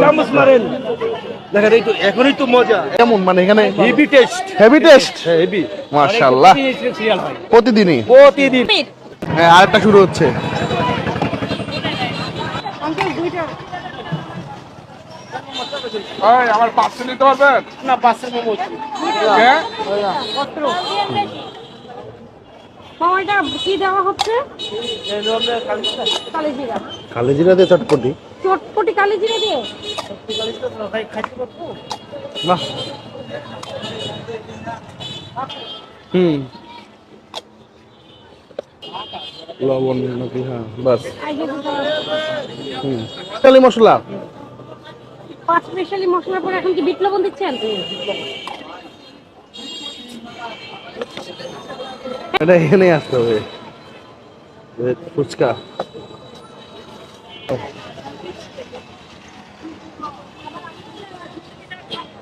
চামচ মারেন দেখেন এই তো এখনই তো মজা কেমন মানে এখানে heavy taste heavy taste heavy মাশাআল্লাহ প্রতিদিনই? প্রতিদিন। হ্যাঁ আরেকটা শুরু হচ্ছে। আমার পার্সেল নিতে পারবেন না পাঁচশো হ্যাঁ মামা এটা কি দেওয়া হচ্ছে? কালিজিরা। কালেজিরা দিয়ে চটপটি। চটপটি কালিজিরা দিয়ে? বাহ। হুম। লবণ নাকি হ্যাঁ বাস। হুম। কালি মশলা? পাঁচ স্পেশালি মশলার পরে এখন কি বিট লবণ দিচ্ছেন? এটা এখানে আসতে হবে। ফুচকা।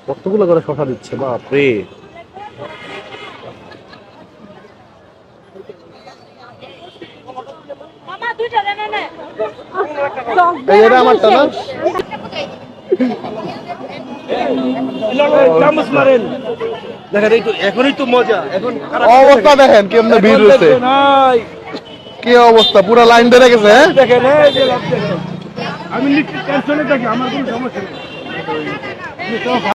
কতগুলো করে শশা দিচ্ছে বাপ রে মামা দুইটা দেন না? এই এটা আমারটা না মারেন। দেখেন এই তো এখনই তো মজা। এখন অবস্থা দেখেন কেমনে ভিড় হচ্ছে কি অবস্থা? পুরো লাইন ধরে গেছে হ্যাঁ? দেখেন এই যে আমি টেনশনে থাকি আমার কোনো সমস্যা নেই।